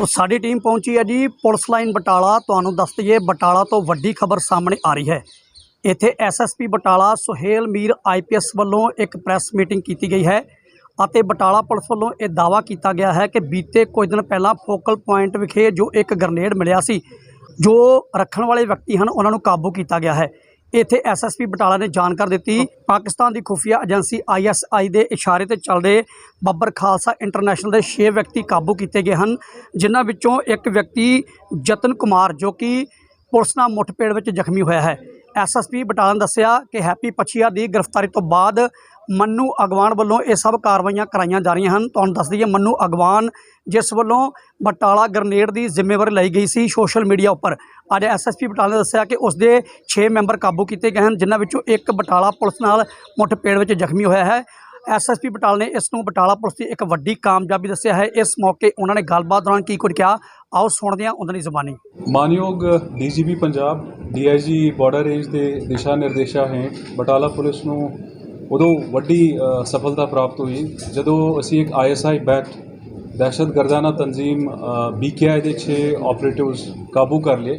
ਉਹ ਸਾਡੀ ਟੀਮ ਪਹੁੰਚੀ ਹੈ ਜੀ ਪੁਲਿਸ ਲਾਈਨ ਬਟਾਲਾ। ਤੁਹਾਨੂੰ ਦੱਸ ਦਈਏ, ਬਟਾਲਾ ਤੋਂ ਵੱਡੀ ਖਬਰ ਸਾਹਮਣੇ ਆ ਰਹੀ ਹੈ। ਇੱਥੇ ਐਸਐਸਪੀ ਬਟਾਲਾ ਸੁਹੇਲ ਮੀਰ ਆਈਪੀਐਸ ਵੱਲੋਂ ਇੱਕ ਪ੍ਰੈਸ ਮੀਟਿੰਗ ਕੀਤੀ ਗਈ ਹੈ ਅਤੇ ਬਟਾਲਾ ਪੁਲਿਸ ਵੱਲੋਂ ਇਹ ਦਾਅਵਾ ਕੀਤਾ ਗਿਆ ਹੈ ਕਿ ਬੀਤੇ ਕੁਝ ਦਿਨ ਪਹਿਲਾਂ ਫੋਕਲ ਪੁਆਇੰਟ ਵਿਖੇ ਜੋ ਇੱਕ ਗ੍ਰਨੇਡ ਮਿਲਿਆ ਸੀ, ਜੋ ਰੱਖਣ ਵਾਲੇ ਵਿਅਕਤੀ ਹਨ, ਉਹਨਾਂ ਨੂੰ ਕਾਬੂ ਕੀਤਾ ਗਿਆ ਹੈ। ਇੱਥੇ ਐਸਐਸਪੀ ਬਟਾਲਾ ਨੇ ਜਾਣਕਾਰੀ ਦਿੱਤੀ। ਪਾਕਿਸਤਾਨ ਦੀ ਖੁਫੀਆ ਏਜੰਸੀ ਆਈਐਸਆਈ ਦੇ ਇਸ਼ਾਰੇ ਤੇ ਚੱਲਦੇ ਬੱਬਰ ਖਾਲਸਾ ਇੰਟਰਨੈਸ਼ਨਲ ਦੇ 6 ਵਿਅਕਤੀ ਕਾਬੂ ਕੀਤੇ ਗਏ ਹਨ ਜਿਨ੍ਹਾਂ ਵਿੱਚੋਂ ਇੱਕ ਵਿਅਕਤੀ ਜਤਨ ਕੁਮਾਰ ਜੋ ਕਿ ਪੁਲਿਸ ਨਾਲ ਮੁੱਠਭੇੜ ਵਿੱਚ ਜ਼ਖਮੀ ਹੋਇਆ ਹੈ। ਐਸਐਸਪੀ ਬਟਾਲਾ ਨੇ ਦੱਸਿਆ ਕਿ ਹੈਪੀ ਪਛੀਆ ਦੀ ਗ੍ਰਿਫਤਾਰੀ ਤੋਂ ਬਾਅਦ ਮੰਨੂ ਅਗਵਾਨ ਵੱਲੋਂ ਇਹ ਸਭ ਕਾਰਵਾਈਆਂ ਕਰਾਈਆਂ ਜਾ ਰਹੀਆਂ ਹਨ। ਤੁਹਾਨੂੰ ਦੱਸ ਦਈਏ, ਮੰਨੂ ਅਗਵਾਨ ਜਿਸ ਵੱਲੋਂ ਬਟਾਲਾ ਗ੍ਰਨੇਡ ਦੀ ਜ਼ਿੰਮੇਵਾਰੀ ਲਈ ਗਈ ਸੀ ਸੋਸ਼ਲ ਮੀਡੀਆ ਉੱਪਰ। ਅੱਜ ਐਸਐਸਪੀ ਬਟਾਲਾ ਨੇ ਦੱਸਿਆ ਕਿ ਉਸ ਦੇ 6 ਮੈਂਬਰ ਕਾਬੂ ਕੀਤੇ ਗਏ ਹਨ, ਜਿਨ੍ਹਾਂ ਵਿੱਚੋਂ ਇੱਕ ਬਟਾਲਾ ਪੁਲਿਸ ਨਾਲ ਮੁੱਠਭੇੜ ਵਿੱਚ ਜ਼ਖਮੀ ਹੋਇਆ ਹੈ। ਐਸਐਸਪੀ ਬਟਾਲਾ ਨੇ ਇਸ ਨੂੰ ਬਟਾਲਾ ਪੁਲਿਸ ਦੀ ਇੱਕ ਵੱਡੀ ਕਾਮਯਾਬੀ ਦੱਸਿਆ ਹੈ। ਇਸ ਮੌਕੇ ਉਹਨਾਂ ਨੇ ਗੱਲਬਾਤ ਦੌਰਾਨ ਕੀ ਕੁਝ ਕਿਹਾ? ਆਓ ਸੁਣਦੇ ਹਾਂ ਉਹਨਾਂ ਦੀ ਜ਼ੁਬਾਨੀ। ਮਾਨਯੋਗ DGP Punjab, DIG border range ਦੇ ਦਿਸ਼ਾ ਨਿਰਦੇਸ਼ਾਂ ਹੇਠ ਬਟਾਲਾ ਪੁਲਿਸ ਨੂੰ ਉਦੋਂ ਵੱਡੀ ਸਫਲਤਾ ਪ੍ਰਾਪਤ ਹੋਈ। ਜਦੋਂ ਅਸੀਂ ਇੱਕ ਆਈਐਸਆਈ ਬੈਟ ਦਹਿਸ਼ਤਗਰਦਾਨਾ ਤਨਜ਼ੀਮ ਬੀਕੇਆਈ ਦੇ 6 ਆਪਰੇਟਿਵਸ ਕਾਬੂ ਕਰ ਲਏ।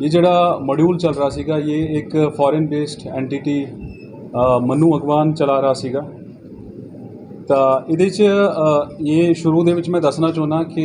ਇਹ ਜਿਹੜਾ ਮੋਡਿਊਲ ਚੱਲ ਰਿਹਾ ਸੀਗਾ, ਇਹ ਇੱਕ foreign based entity Manu Agwan ਚਲਾ ਰਿਹਾ ਸੀਗਾ। ਤਾਂ ਇਹਦੇ 'ਚ ਇਹ ਸ਼ੁਰੂ ਦੇ ਵਿੱਚ ਮੈਂ ਦੱਸਣਾ ਚਾਹੁੰਦਾ ਕਿ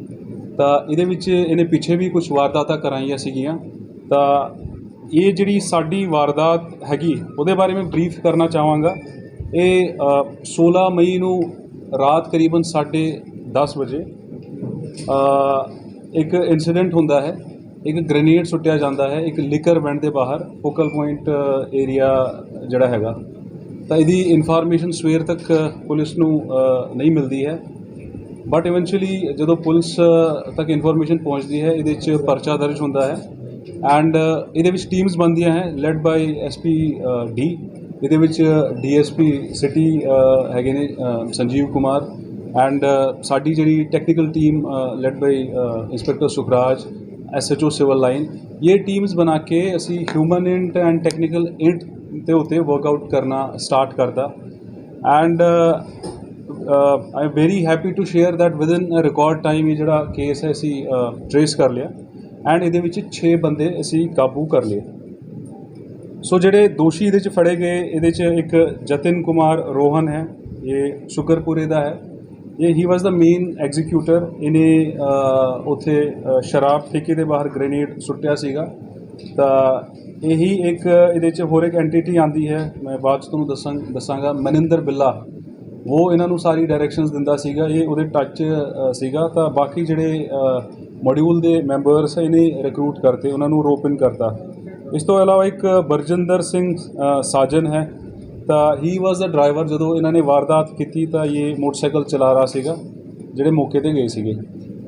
ਤਾਂ ਇਹਦੇ ਵਿੱਚ ਇਹਨੇ ਪਿੱਛੇ ਵੀ ਕੁਝ ਵਾਰਦਾਤਾਂ ਕਰਾਈਆਂ ਸੀਗੀਆਂ। ਤਾਂ ਇਹ ਜਿਹੜੀ ਸਾਡੀ ਵਾਰਦਾਤ ਹੈਗੀ ਉਹਦੇ ਬਾਰੇ ਮੈਂ ਬਰੀਫ ਕਰਨਾ ਚਾਹਾਂਗਾ। ਇਹ ਅ, 16 ਮਈ ਨੂੰ ਰਾਤ ਕਰੀਬਨ 10:30 ਵਜੇ ਇੱਕ ਇਨਸੀਡੈਂਟ ਹੁੰਦਾ ਹੈ। ਇੱਕ ਗ੍ਰੇਨੇਡ ਸੁੱਟਿਆ ਜਾਂਦਾ ਹੈ ਇੱਕ ਲਿਕਰ ਵੈਂਡ ਦੇ ਬਾਹਰ ਫੋਕਲ ਪੁਆਇੰਟ ਏਰੀਆ ਜਿਹੜਾ ਹੈਗਾ। ਤਾਂ ਇਹਦੀ ਇਨਫੋਰਮੇਸ਼ਨ ਸਵੇਰ ਤੱਕ ਪੁਲਿਸ ਨੂੰ ਨਹੀਂ ਮਿਲਦੀ ਹੈ। ਬਟ ਇਵੈਂਚੁਅਲੀ ਜਦੋਂ ਪੁਲਿਸ ਤੱਕ ਇਨਫੋਰਮੇਸ਼ਨ ਪਹੁੰਚਦੀ ਹੈ, ਇਹਦੇ 'ਚ ਪਰਚਾ ਦਰਜ ਹੁੰਦਾ ਹੈ। ਐਂਡ ਇਹਦੇ ਵਿੱਚ ਟੀਮਸ ਬਣਦੀਆਂ ਹੈ ਲੈਡ ਬਾਈ ਐਸਪੀ ਡੀ ਇਹਦੇ ਵਿੱਚ ਡੀਐਸਪੀ ਸਿਟੀ ਹੈਗੇ ਨੇ ਸੰਜੀਵ ਕੁਮਾਰ। ਐਂਡ ਸਾਡੀ ਜਿਹੜੀ technical team led by inspector Sukhraj SHO civil line ਇਹ ਟੀਮਸ ਬਣਾ ਕੇ ਅਸੀਂ human int and technical int ਦੇ ਉੱਤੇ ਵਰਕਆਊਟ ਕਰਨਾ ਸਟਾਰਟ ਕਰਦਾ and I am very happy to share that within a record time ਇਹ ਜਿਹੜਾ ਕੇਸ ਹੈ ਅਸੀਂ ਟਰੇਸ ਕਰ ਲਿਆ ਐਂਡ ਇਹਦੇ ਵਿੱਚ 6 ਬੰਦੇ ਅਸੀਂ ਕਾਬੂ ਕਰ ਲਏ। ਸੋ ਜਿਹੜੇ ਦੋਸ਼ੀ ਇਹਦੇ ਚ ਫੜੇ ਗਏ ਇਹਦੇ ਚ ਇੱਕ ਜਤਿਨ ਕੁਮਾਰ ਰੋਹਨ ਹੈ ਇਹ ਸ਼ੁਕਰਪੁਰੇ ਦਾ ਹੈ। ਇਹ ਹੀ ਵਾਸ ਦਾ ਮੇਨ ਐਗਜ਼ੀਕਿਊਟਰ ਇਹਨੇ ਅ, ਉੱਥੇ ਸ਼ਰਾਬ ਠੇਕੇ ਦੇ ਬਾਹਰ ਗ੍ਰੇਨੇਡ ਸੁੱਟਿਆ ਸੀਗਾ। ਤਾਂ ਇਹੀ ਇੱਕ ਇਹਦੇ ਚ ਹੋਰ ਇੱਕ ਐਂਟੀਟੀ ਆਂਦੀ ਹੈ ਮੈਂ ਬਾਅਦ ਚ ਤੁਹਾਨੂੰ ਦੱਸਾਂ ਦੱਸਾਂਗਾ ਮਨਿੰਦਰ ਬਿੱਲਾ। ਉਹ ਇਹਨਾਂ ਨੂੰ ਸਾਰੀ ਡਾਇਰੈਕਸ਼ਨਸ ਦਿੰਦਾ ਸੀਗਾ, ਇਹ ਉਹਦੇ ਟੱਚ ਸੀਗਾ। ਤਾਂ ਬਾਕੀ ਜਿਹੜੇ ਮੋਡਿਊਲ ਦੇ ਮੈਂਬਰਸ ਇਹਨੇ ਰਿਕਰੂਟ ਕਰਤੇ, ਉਹਨਾਂ ਨੂੰ ਰੋਪਨ ਕਰਤਾ। ਇਸ ਤੋਂ ਇਲਾਵਾ ਇੱਕ ਬਰਜਿੰਦਰ ਸਿੰਘ ਸਾਜਨ ਹੈ। ਤਾਂ ਹੀ ਵਾਸ ਦਾ ਡਰਾਈਵਰ ਜਦੋਂ ਇਹਨਾਂ ਨੇ ਵਾਰਦਾਤ ਕੀਤੀ, ਤਾਂ ਇਹ ਮੋਟਰਸਾਈਕਲ ਚਲਾ ਰਿਹਾ ਸੀਗਾ, ਜਿਹੜੇ ਮੌਕੇ ਤੇ ਗਏ ਸੀਗੇ।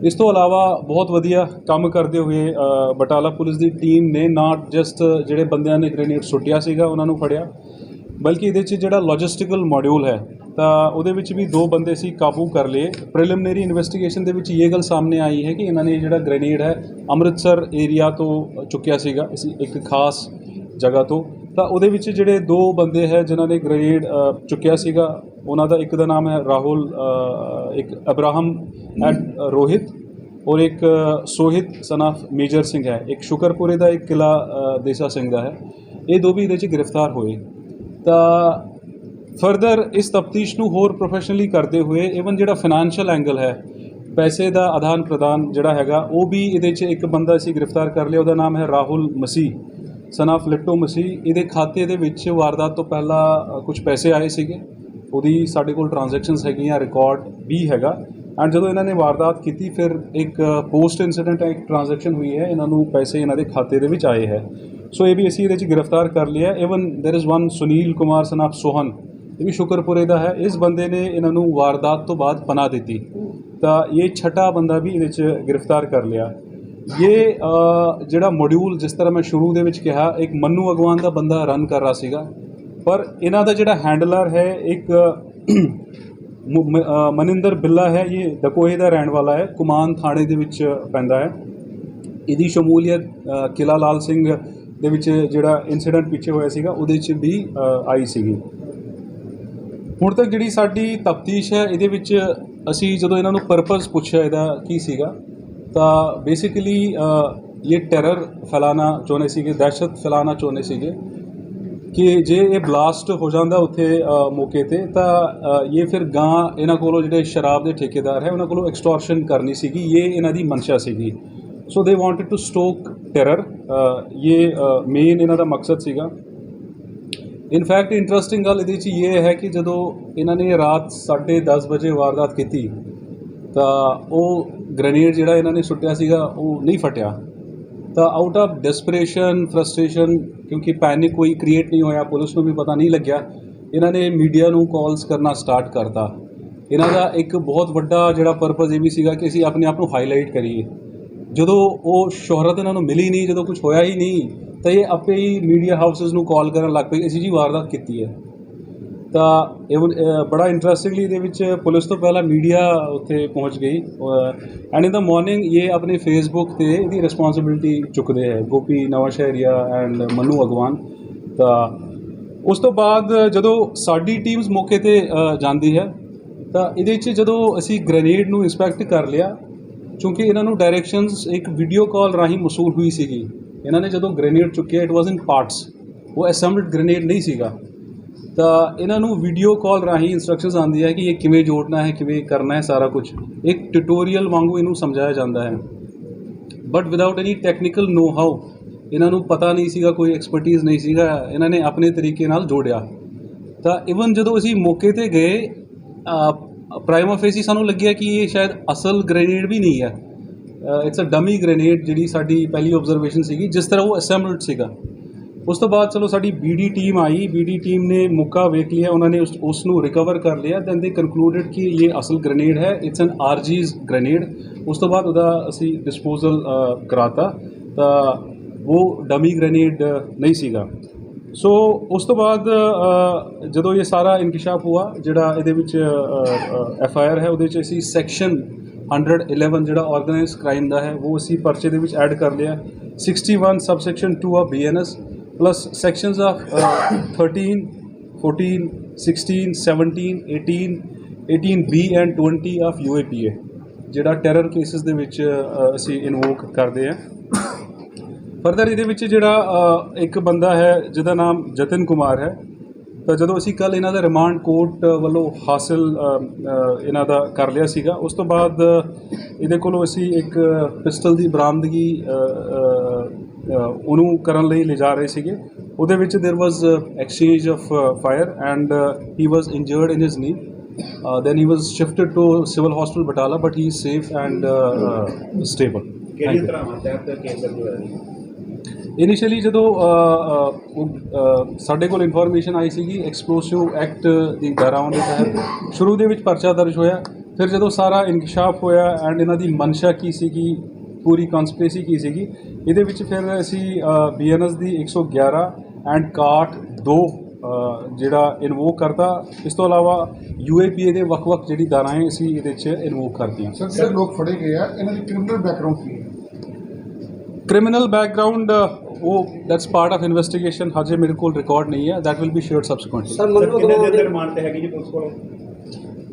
ਇਸ ਤੋਂ ਇਲਾਵਾ ਬਹੁਤ ਵਧੀਆ ਕੰਮ ਕਰਦੇ ਹੋਏ ਬਟਾਲਾ ਪੁਲਿਸ ਦੀ ਟੀਮ ਨੇ ਨਾਟ ਜਸਟ ਜਿਹੜੇ ਬੰਦਿਆਂ ਨੇ ਗ੍ਰੇਨੇਡ ਸੁੱਟਿਆ ਸੀਗਾ, ਉਹਨਾਂ ਨੂੰ ਫੜਿਆ, ਬਲਕਿ ਇਹਦੇ 'ਚ ਜਿਹੜਾ ਲੌਜਿਸਟੀਕਲ ਮੋਡਿਊਲ ਹੈ ਤਾਂ ਉਹਦੇ ਵਿੱਚ ਵੀ ਦੋ ਬੰਦੇ ਸੀ ਕਾਬੂ ਕਰ ਲਏ। ਪ੍ਰੀਲਿਮਿਨਰੀ ਇਨਵੈਸਟੀਗੇਸ਼ਨ ਦੇ ਵਿੱਚ ਇਹ ਗੱਲ ਸਾਹਮਣੇ ਆਈ ਹੈ ਕਿ ਇਹਨਾਂ ਨੇ ਜਿਹੜਾ ਗ੍ਰੇਨੇਡ ਹੈ ਅੰਮ੍ਰਿਤਸਰ ਏਰੀਆ ਤੋਂ ਚੁੱਕਿਆ ਸੀਗਾ ਅਸੀਂ ਇੱਕ ਖਾਸ ਜਗ੍ਹਾ ਤੋਂ। ਤਾਂ ਉਹਦੇ ਵਿੱਚ ਜਿਹੜੇ ਦੋ ਬੰਦੇ ਹੈ ਜਿਨ੍ਹਾਂ ਨੇ ਗ੍ਰੇਨੇਡ ਚੁੱਕਿਆ ਸੀਗਾ, ਉਹਨਾਂ ਦਾ ਇੱਕ ਦਾ ਨਾਮ ਹੈ ਰਾਹੁਲ ਇੱਕ ਅਬਰਾਹਮ ਐਂਡ ਰੋਹਿਤ ਔਰ ਇੱਕ ਸੋਹਿਤ ਸਨਾਫ ਮੇਜਰ ਸਿੰਘ ਹੈ। ਇੱਕ ਸ਼ੁਕਰਪੁਰੇ ਦਾ, ਇੱਕ ਕਿਲਾ ਦੇਸਾ ਸਿੰਘ ਦਾ ਹੈ। ਇਹ ਦੋ ਵੀ ਇਹਦੇ 'ਚ ਗ੍ਰਿਫਤਾਰ ਹੋਏ। ਤਾਂ ਫਰਦਰ ਇਸ ਤਫਤੀਸ਼ ਨੂੰ ਹੋਰ ਪ੍ਰੋਫੈਸ਼ਨਲੀ ਕਰਦੇ ਹੋਏ ਇਵਨ ਜਿਹੜਾ ਫਾਈਨੈਂਸ਼ੀਅਲ ਐਂਗਲ ਹੈ ਪੈਸੇ ਦਾ ਆਦਾਨ ਪ੍ਰਦਾਨ ਜਿਹੜਾ ਹੈਗਾ ਉਹ ਵੀ ਇਹਦੇ 'ਚ ਇੱਕ ਬੰਦਾ ਅਸੀਂ ਗ੍ਰਿਫਤਾਰ ਕਰ ਲਿਆ ਉਹਦਾ ਨਾਮ ਹੈ ਰਾਹੁਲ ਮਸੀਹ ਸਨ ਆਫ ਲਿੱਟੋ ਮਸੀਹ ਇਹਦੇ ਖਾਤੇ ਦੇ ਵਿੱਚ ਵਾਰਦਾਤ ਤੋਂ ਪਹਿਲਾਂ ਕੁਝ ਪੈਸੇ ਆਏ ਸੀਗੇ ਉਹਦੀ ਸਾਡੇ ਕੋਲ ਟ੍ਰਾਂਜੈਕਸ਼ਨਸ ਹੈਗੀਆਂ ਰਿਕਾਰਡ ਵੀ ਹੈਗਾ ਐਂਡ ਜਦੋਂ ਇਹਨਾਂ ਨੇ ਵਾਰਦਾਤ ਕੀਤੀ ਫਿਰ ਇੱਕ ਪੋਸਟ ਇਨਸੀਡੈਂਟ ਇੱਕ ਟ੍ਰਾਂਜੈਕਸ਼ਨ ਹੋਈ ਹੈ ਇਹਨਾਂ ਨੂੰ ਪੈਸੇ ਇਹਨਾਂ ਦੇ ਖਾਤੇ ਦੇ ਵਿੱਚ ਆਏ ਹੈ ਸੋ ਇਹ ਵੀ ਅਸੀਂ ਇਹਦੇ 'ਚ ਗ੍ਰਿਫਤਾਰ ਕਰ ਲਿਆ even there is one Sunil Kumar son of Sohan ਇਹ ਵੀ ਸ਼ੁਕਰਪੁਰੇ ਦਾ ਹੈ। ਇਸ ਬੰਦੇ ਨੇ ਇਹਨਾਂ ਨੂੰ ਵਾਰਦਾਤ ਤੋਂ ਬਾਅਦ ਪਨਾਹ ਦਿੱਤੀ। ਤਾਂ ਇਹ ਛਟਾ ਬੰਦਾ ਵੀ ਇਹਦੇ 'ਚ ਗ੍ਰਿਫਤਾਰ ਕਰ ਲਿਆ। ਇਹ ਜਿਹੜਾ ਮੋਡਿਊਲ ਜਿਸ ਤਰ੍ਹਾਂ ਮੈਂ ਸ਼ੁਰੂ ਦੇ ਵਿੱਚ ਕਿਹਾ ਇੱਕ ਮੰਨੂ ਅਗਵਾਨ ਦਾ ਬੰਦਾ ਰਨ ਕਰ ਰਿਹਾ ਸੀਗਾ। ਪਰ ਇਹਨਾਂ ਦਾ ਜਿਹੜਾ ਹੈਂਡਲਰ ਹੈ ਇੱਕ ਮਨਿੰਦਰ ਬਿੱਲਾ ਹੈ। ਇਹ ਦਕੋਹੇ ਦਾ ਰਹਿਣ ਵਾਲਾ ਹੈ। ਕੁਮਾਨ ਥਾਣੇ ਦੇ ਵਿੱਚ ਪੈਂਦਾ ਹੈ। ਇਹਦੀ ਸ਼ਮੂਲੀਅਤ ਅ, ਕਿਲਾ ਲਾਲ ਸਿੰਘ ਦੇ ਵਿੱਚ ਜਿਹੜਾ ਇਨਸੀਡੈਂਟ ਪਿੱਛੇ ਹੋਇਆ ਸੀਗਾ ਉਹਦੇ 'ਚ ਵੀ ਆਈ ਸੀਗੀ। ਹੁਣ ਤੱਕ ਜਿਹੜੀ ਸਾਡੀ ਤਫਤੀਸ਼ ਹੈ, ਇਹਦੇ ਵਿੱਚ ਅਸੀਂ ਜਦੋਂ ਇਹਨਾਂ ਨੂੰ ਪਰਪਸ ਪੁੱਛਿਆ ਇਹਦਾ ਕੀ ਸੀਗਾ, ਤਾਂ ਬੇਸਿਕਲੀ ਇਹ ਟੈਰਰ ਫੈਲਾਣਾ ਚਾਹੁੰਦੇ ਸੀਗੇ, ਦਹਿਸ਼ਤ ਫੈਲਾਣਾ ਚਾਹੁੰਦੇ ਸੀਗੇ ਕਿ ਜੇ ਇਹ ਬਲਾਸਟ ਹੋ ਜਾਂਦਾ ਉੱਥੇ ਮੌਕੇ ਤੇ, ਤਾਂ ਇਹ ਫਿਰ ਗਾਂ ਇਹਨਾਂ ਕੋਲੋਂ ਜਿਹੜੇ ਸ਼ਰਾਬ ਦੇ ਠੇਕੇਦਾਰ ਹੈ, ਉਹਨਾਂ ਕੋਲੋਂ ਐਕਸਟੋਰਸ਼ਨ ਕਰਨੀ ਸੀਗੀ, ਇਹ ਇਹਨਾਂ ਦੀ ਮਨਸ਼ਾ ਸੀਗੀ। So they wanted to stoke terror ਇਹ ਮੇਨ ਇਹਨਾਂ ਦਾ ਮਕਸਦ ਸੀਗਾ। ਇਨਫੈਕਟ ਇੰਟਰਸਟਿੰਗ ਗੱਲ ਇਹਦੇ 'ਚ ਇਹ ਹੈ ਕਿ ਜਦੋਂ ਇਹਨਾਂ ਨੇ ਰਾਤ 10:30 ਵਜੇ ਵਾਰਦਾਤ ਕੀਤੀ, ਤਾਂ ਉਹ ਗ੍ਰੇਨੇਡ ਜਿਹੜਾ ਇਹਨਾਂ ਨੇ ਸੁੱਟਿਆ ਸੀਗਾ, ਉਹ ਨਹੀਂ ਫਟਿਆ। ਤਾਂ ਆਊਟ ਆਫ ਡਿਸਪਰੇਸ਼ਨ ਫਰਸਟ੍ਰੇਸ਼ਨ ਕਿਉਂਕਿ ਪੈਨਿਕ ਕੋਈ ਕ੍ਰੀਏਟ ਨਹੀਂ ਹੋਇਆ, ਪੁਲਿਸ ਨੂੰ ਵੀ ਪਤਾ ਨਹੀਂ ਲੱਗਿਆ, ਇਹਨਾਂ ਨੇ ਮੀਡੀਆ ਨੂੰ ਕਾਲਸ ਕਰਨਾ ਸਟਾਰਟ ਕਰਤਾ। ਇਹਨਾਂ ਦਾ ਇੱਕ ਬਹੁਤ ਵੱਡਾ ਜਿਹੜਾ ਪਰਪਸ ਇਹ ਵੀ ਸੀਗਾ ਕਿ ਅਸੀਂ ਆਪਣੇ ਆਪ ਨੂੰ ਹਾਈਲਾਈਟ ਕਰੀਏ। ਜਦੋਂ ਉਹ ਸ਼ੋਹਰਤ ਇਹਨਾਂ ਨੂੰ ਮਿਲੀ ਨਹੀਂ, ਜਦੋਂ ਕੁਝ ਹੋਇਆ ਹੀ ਨਹੀਂ, ਤਾਂ ਇਹ ਆਪੇ ਹੀ ਮੀਡੀਆ ਹਾਊਸਸ ਨੂੰ ਕਾਲ ਕਰਨ ਲੱਗ ਪਏ, ਅਸੀਂ ਜੀ ਵਾਰਦਾਤ ਕੀਤੀ ਹੈ। ਤਾਂ ਇਵਨ ਬੜਾ ਇੰਟਰਸਟਿੰਗਲੀ ਇਹਦੇ ਵਿੱਚ ਪੁਲਿਸ ਤੋਂ ਪਹਿਲਾਂ ਮੀਡੀਆ ਉੱਥੇ ਪਹੁੰਚ ਗਈ ਐਂਡ ਇਨ ਦਾ ਮਾਰਨਿੰਗ ਇਹ ਆਪਣੇ ਫੇਸਬੁੱਕ ਤੇ ਇਹਦੀ ਰਿਸਪੌਂਸਿਬਿਲਟੀ ਚੁੱਕਦੇ ਹੈ, ਗੋਪੀ ਨਵਾਂਸ਼ਹਿਰੀਆ ਐਂਡ ਮਨੂ ਅਗਵਾਨ। ਤਾਂ ਉਸ ਤੋਂ ਬਾਅਦ ਜਦੋਂ ਸਾਡੀ ਟੀਮਸ ਮੌਕੇ ਤੇ ਜਾਂਦੀ ਹੈ, ਤਾਂ ਇਹਦੇ ਵਿੱਚ ਜਦੋਂ ਅਸੀਂ ਗ੍ਰੇਨੇਡ ਨੂੰ ਇੰਸਪੈਕਟ ਕਰ ਲਿਆ ਕਿਉਂਕਿ ਇਹਨਾਂ ਨੂੰ ਡਾਇਰੈਕਸ਼ਨਸ ਇੱਕ ਵੀਡੀਓ ਕਾਲ ਰਾਹੀਂ ਮਸੂਲ ਹੋਈ ਸੀਗੀ। ਇਹਨਾਂ ਨੇ ਜਦੋਂ ਗ੍ਰੇਨੇਡ ਚੁੱਕਿਆ ਇਟ ਵਾਸ ਇਨ ਪਾਰਟਸ ਉਹ ਅਸੈਂਬਲਡ ਗ੍ਰੇਨੇਡ ਨਹੀਂ ਸੀਗਾ। ਤਾਂ ਇਹਨਾਂ ਨੂੰ ਵੀਡੀਓ ਕਾਲ ਰਾਹੀਂ ਇਨਸਟਰਕਸ਼ਨਸ ਆਉਂਦੀ ਹੈ ਕਿ ਇਹ ਕਿਵੇਂ ਜੋੜਨਾ ਹੈ, ਕਿਵੇਂ ਕਰਨਾ ਹੈ ਸਾਰਾ ਕੁਝ। ਇੱਕ ਟਿਊਟੋਰੀਅਲ ਵਾਂਗੂ ਇਹਨੂੰ ਸਮਝਾਇਆ ਜਾਂਦਾ ਹੈ। But without any technical know how ਇਹਨਾਂ ਨੂੰ ਪਤਾ ਨਹੀਂ ਸੀਗਾ, ਕੋਈ ਐਕਸਪਰਟੀਜ਼ ਨਹੀਂ ਸੀਗਾ। ਇਹਨਾਂ ਨੇ ਆਪਣੇ ਤਰੀਕੇ ਨਾਲ ਜੋੜਿਆ। ਤਾਂ ਇਵਨ ਜਦੋਂ ਅਸੀਂ ਮੌਕੇ ਤੇ ਗਏ ਪ੍ਰਾਈਮਾ ਫੇਸੀ ਸਾਨੂੰ ਲੱਗਿਆ ਕਿ ਇਹ ਸ਼ਾਇਦ ਅਸਲ ਗ੍ਰੇਨੇਡ ਵੀ ਨਹੀਂ ਹੈ। ਇਟਸ ਅ ਡਮੀ ਗ੍ਰੇਨੇਡ ਜਿਹੜੀ ਸਾਡੀ ਪਹਿਲੀ ਆਬਜ਼ਰਵੇਸ਼ਨ ਸੀਗੀ, ਜਿਸ ਤਰ੍ਹਾਂ ਉਹ ਅਸੈਂਬਲਡ ਸੀਗਾ। ਉਸ ਤੋਂ ਬਾਅਦ ਚਲੋ ਸਾਡੀ ਬੀਡੀ ਟੀਮ ਆਈ। ਬੀਡੀ ਟੀਮ ਨੇ ਮੁੱਕਾ ਵੇਖ ਲਿਆ, ਉਹਨਾਂ ਨੇ ਉਸ ਉਸ ਨੂੰ ਰਿਕਵਰ ਕਰ ਲਿਆ। ਦੈਨ ਦੇ ਕਨਕਲੂਡਡ ਕਿ ਇਹ ਅਸਲ ਗ੍ਰੇਨੇਡ ਹੈ। ਇਟਸ ਐਨ ਆਰਜੀਜ਼ ਗ੍ਰੇਨੇਡ ਉਸ ਤੋਂ ਬਾਅਦ ਉਹਦਾ ਅਸੀਂ ਡਿਸਪੋਜ਼ਲ ਕਰਾਤਾ। ਤਾਂ ਉਹ ਡਮੀ ਗ੍ਰੇਨੇਡ ਨਹੀਂ ਸੀਗਾ। ਸੋ ਉਸ ਤੋਂ ਬਾਅਦ ਜਦੋਂ ਇਹ ਸਾਰਾ ਇਨਕਸ਼ਾਫ ਹੁਆ, ਜਿਹੜਾ ਇਹਦੇ ਵਿੱਚ ਐਫ ਆਈ ਆਰ ਹੈ, ਉਹਦੇ ਵਿੱਚ ਅਸੀਂ ਸੈਕਸ਼ਨ 111 ਜਿਹੜਾ ਆਰਗੇਨਾਈਜ਼ਡ ਕ੍ਰਾਈਮ ਦਾ ਹੈ, ਉਹ ਅਸੀਂ ਪਰਚੇ ਦੇ ਵਿੱਚ ਐਡ ਕਰ ਲਿਆ। 61 subsection 2 of BNS plus sections of 13 14 16 17 18 18 B and 20 of UAPA ਜਿਹੜਾ ਟੈਰਰ ਕੇਸਿਸ ਦੇ ਵਿੱਚ ਅਸੀਂ ਇਨਵੋਕ ਕਰਦੇ ਹਾਂ ਫਰਦਰ ਇਹਦੇ ਵਿੱਚ ਜਿਹੜਾ ਅ, ਇੱਕ ਬੰਦਾ ਹੈ ਜਿਹਦਾ ਨਾਮ ਜਤਨ ਕੁਮਾਰ ਹੈ ਤਾਂ ਜਦੋਂ ਅਸੀਂ ਕੱਲ ਇਹਨਾਂ ਦਾ ਰਿਮਾਂਡ ਕੋਰਟ ਵੱਲੋਂ ਹਾਸਲ ਅ, ਅ, ਇਹਨਾਂ ਦਾ ਕਰ ਲਿਆ ਸੀਗਾ ਉਸ ਤੋਂ ਬਾਅਦ ਇਹਦੇ ਕੋਲੋਂ ਅਸੀਂ ਇੱਕ ਪਿਸਟਲ ਦੀ ਬਰਾਮਦਗੀ ਅ, ਅ, ਅ, ਉਹਨੂੰ ਕਰਨ ਲਈ ਲਿਜਾ ਰਹੇ ਸੀਗੇ ਉਹਦੇ ਵਿੱਚ there was exchange of fire and he was injured in his knee then he was shifted to civil hospital Batala but he is safe and uh, uh, stable ਕਿਹੜੀ Thank you. ਤਰ੍ਹਾਂ ਤਹਿਤ ਕੇਸ ਦਰਜ ਹੋਇਆ ਜੀ initially ਜਦੋਂ ਸਾਡੇ ਕੋਲ information ਆਈ ਸੀਗੀ ਐਕਸਪਲੋਸਿਵ ਐਕਟ ਦੀ ਧਾਰਾਵਾਂ ਦੇ ਤਹਿਤ। ਸ਼ੁਰੂ ਦੇ ਵਿੱਚ ਪਰਚਾ ਦਰਜ ਹੋਇਆ, ਫਿਰ ਜਦੋਂ ਸਾਰਾ ਇਨਕਸ਼ਾਫ ਹੋਇਆ ਐਂਡ ਇਹਨਾਂ ਦੀ ਮਨਸ਼ਾ ਕੀ ਸੀਗੀ, ਪੂਰੀ ਕਨਸਪੀਰੇਸੀ ਕੀ ਸੀਗੀ, ਇਹਦੇ ਵਿੱਚ ਫਿਰ ਅਸੀਂ ਬੀਐਨਐਸ ਦੀ 111 ਐਂਡ ਕਾਟ 2 ਜਿਹੜਾ ਇਨਵੋਕ ਕਰਤਾ, ਇਸ ਤੋਂ ਇਲਾਵਾ ਯੂਏਪੀਏ ਦੇ ਵੱਖ-ਵੱਖ ਜਿਹੜੀ ਧਾਰਾਵਾਂ ਅਸੀਂ ਇਹਦੇ 'ਚ ਇਨਵੋਕ ਕਰਦੀਆਂ ਸਰ ਲੋਕ ਫੜੇ ਗਏ ਆ, ਇਹਨਾਂ ਦੀ ਕ੍ਰਿਮੀਨਲ ਬੈਕਗ੍ਰਾਉਂਡ ਕੀ ਹੈ? ਕ੍ਰਿਮੀਨਲ ਬੈਕਗ੍ਰਾਉਂਡ ਉਹ ਦੈਟਸ ਪਾਰਟ ਆਫ ਇਨਵੈਸਟੀਗੇਸ਼ਨ ਹਜੇ ਮੇਰੇ ਕੋਲ ਰਿਕਾਰਡ ਨਹੀਂ ਹੈ that will be shared subsequently sir Mannu ਕਿੰਨੇ ਦਿਨ ਦੇ ਰਿਮਾਂਡ ਤੇ ਹੈਗੀ ਜੀ ਪੁਲਿਸ ਕੋਲ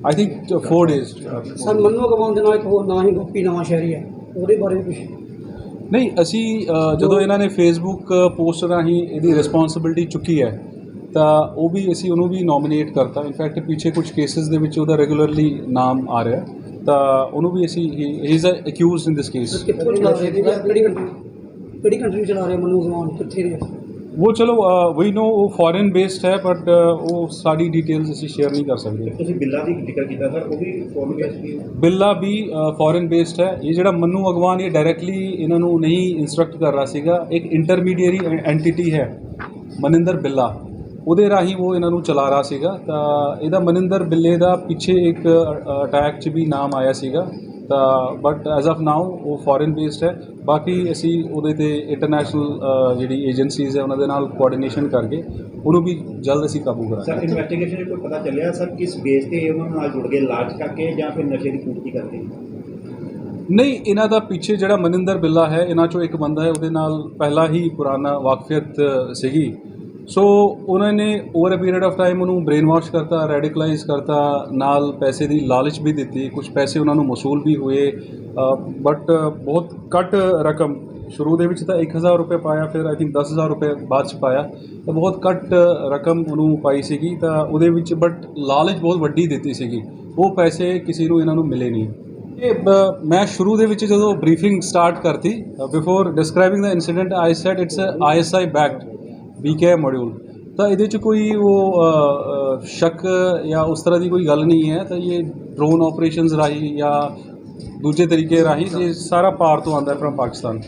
I think 4 days sir Mannu Agwan ਦੇ ਨਾਲ ਇੱਕ ਹੋਰ ਨਾਂ ਹੀ ਗੋਪੀ ਨਵਾਂ ਸ਼ਹਿਰੀ ਹੈ ਉਹਦੇ ਬਾਰੇ ਵੀ ਕੁਛ ਨਹੀਂ ਅਸੀਂ ਜਦੋਂ ਇਹਨਾਂ ਨੇ ਫੇਸਬੁੱਕ ਪੋਸਟ ਰਾਹੀਂ ਇਹਦੀ ਰਿਸਪੌਂਸਿਬਿਲਟੀ ਚੁੱਕੀ ਹੈ ਤਾਂ ਉਹ ਵੀ ਅਸੀਂ ਉਹਨੂੰ ਵੀ ਨੋਮੀਨੇਟ ਕਰਤਾ ਇਨਫੈਕਟ ਪਿੱਛੇ ਕੁਝ ਕੇਸਿਸ ਦੇ ਵਿੱਚ ਉਹਦਾ ਰੈਗੂਲਰਲੀ ਨਾਮ ਆ ਰਿਹਾ ਤਾਂ ਉਹਨੂੰ ਵੀ ਅਸੀਂ he is a accused in this case ਕਿੱਥੋਂ ਚਲਾ ਰਹੇ ਸੀ ਕਿਹੜੀ ਕੰਟਰੀ ਕਿਹੜੀ ਕੰਟਰੀ ਚਲਾ ਰਹੇ ਮੰਨੂ ਅਗਵਾਨ ਕਿੱਥੇ ਦੇ ਉਹ ਚਲੋ ਵੀ ਨੋ ਉਹ ਫੋਰਨ ਬੇਸਡ ਹੈ ਬਟ ਉਹ ਸਾਡੀ ਡਿਟੇਲਸ ਅਸੀਂ ਸ਼ੇਅਰ ਨਹੀਂ ਕਰ ਸਕਦੇ। ਤੁਸੀਂ ਬਿੱਲਾਂ ਦੀ ਜ਼ਿਕਰ ਕੀਤਾ ਸਰ ਉਹ ਵੀ ਫੋਰਨ ਬੇਸ ਦੀ ਬਿੱਲਾ ਵੀ ਫੋਰਨ ਬੇਸਡ ਹੈ। ਇਹ ਜਿਹੜਾ ਮੰਨੂ ਅਗਵਾਨ ਇਹ ਡਾਇਰੈਕਟਲੀ ਇਹਨਾਂ ਨੂੰ ਨਹੀਂ ਇਨਸਟਰਕਟ ਕਰ ਰਿਹਾ ਸੀਗਾ। ਇੱਕ ਇੰਟਰਮੀਡੀਏਰੀ ਐਂਟੀਟੀ ਹੈ ਮਨਿੰਦਰ ਬਿੱਲਾ। ਉਹਦੇ ਰਾਹੀਂ ਉਹ ਇਹਨਾਂ ਨੂੰ ਚਲਾ ਰਿਹਾ ਸੀਗਾ। ਤਾਂ ਇਹਦਾ ਮਨਿੰਦਰ ਬਿੱਲੇ ਦਾ ਪਿੱਛੇ ਇੱਕ ਅਟੈਕ 'ਚ ਵੀ ਨਾਮ ਆਇਆ ਸੀਗਾ। ਤਾਂ ਬਟ ਐਜ਼ ਆਫ ਨਾਓ ਉਹ ਫੋਰਨ ਬੇਸਡ ਹੈ। ਬਾਕੀ ਅਸੀਂ ਉਹਦੇ ਤੇ ਇੰਟਰਨੈਸ਼ਨਲ ਜਿਹੜੀ ਏਜੰਸੀਜ਼ ਹੈ ਉਹਨਾਂ ਦੇ ਨਾਲ ਕੋਆਰਡੀਨੇਸ਼ਨ ਕਰਕੇ ਉਹਨੂੰ ਵੀ ਜਲਦ ਅਸੀਂ ਕਾਬੂ ਸਰ ਕਰਾਂਗੇ ਇਨਵੈਸਟੀਗੇਸ਼ਨ 'ਚ ਕੋਈ ਪਤਾ ਚੱਲਿਆ ਸਰ ਕਿਸ ਬੇਸ ਤੇ ਉਹਨਾਂ ਨਾਲ ਜੁੜ ਗਏ ਲਾਜ ਕਰਕੇ ਜਾਂ ਫਿਰ ਨਸ਼ੇ ਦੀ ਪੂਰਤੀ ਕਰਕੇ ਨਹੀਂ ਇਹਨਾਂ ਦਾ ਪਿੱਛੇ ਜਿਹੜਾ ਮਨਿੰਦਰ ਬਿੱਲਾ ਹੈ ਇਹਨਾਂ ਚੋਂ ਇੱਕ ਬੰਦਾ ਹੈ ਉਹਦੇ ਨਾਲ ਪਹਿਲਾਂ ਹੀ ਪੁਰਾਣਾ ਵਾਕਫੀਅਤ ਸੀਗੀ। ਸੋ ਉਹਨਾਂ ਨੇ over a period of time ਉਹਨੂੰ ਬ੍ਰੇਨ ਵਾਸ਼ ਕਰਤਾ ਰੈਡੀਕਲਾਈਜ਼ ਕਰਤਾ, ਨਾਲ ਪੈਸੇ ਦੀ ਲਾਲਚ ਵੀ ਦਿੱਤੀ ਕੁਝ ਪੈਸੇ ਉਹਨਾਂ ਨੂੰ ਮਸੂਲ ਵੀ ਹੋਏ ਬਟ ਬਹੁਤ ਘੱਟ ਰਕਮ, ਸ਼ੁਰੂ ਦੇ ਵਿੱਚ ਤਾਂ 1000 ਰੁਪਏ ਪਾਇਆ, ਫਿਰ ਆਈ ਥਿੰਕ 10000 ਰੁਪਏ ਬਾਅਦ ਚ ਪਾਇਆ, ਤਾਂ ਬਹੁਤ ਘੱਟ ਰਕਮ ਉਹਨੂੰ ਪਾਈ ਸੀਗੀ, ਤਾਂ ਉਹਦੇ ਵਿੱਚ ਬਟ ਲਾਲਚ ਬਹੁਤ ਵੱਡੀ ਦਿੱਤੀ ਸੀਗੀ, ਉਹ ਪੈਸੇ ਕਿਸੇ ਨੂੰ ਇਹਨਾਂ ਨੂੰ ਮਿਲੇ ਨਹੀਂ। ਇਹ ਮੈਂ ਸ਼ੁਰੂ ਦੇ ਵਿੱਚ ਜਦੋਂ ਬਰੀਫਿੰਗ ਸਟਾਰਟ ਕਰਤੀ before describing the incident I said it's a ISI backed BK module ਤਾਂ ਇਹਦੇ ਚ ਕੋਈ ਉਹ ਸ਼ੱਕ ਜਾਂ ਉਸ ਤਰ੍ਹਾਂ ਦੀ ਕੋਈ ਗੱਲ ਨਹੀਂ ਹੈ? ਤਾਂ ਇਹ ਡਰੋਨ ਆਪਰੇਸ਼ਨਸ ਰਾਹੀਂ ਜਾਂ ਦੂਜੇ ਤਰੀਕੇ ਰਾਹੀਂ ਇਹ ਸਾਰਾ ਪਾਰ ਤੋਂ ਆਉਂਦਾ ਹੈ ਫਰਮ ਪਾਕਿਸਤਾਨ।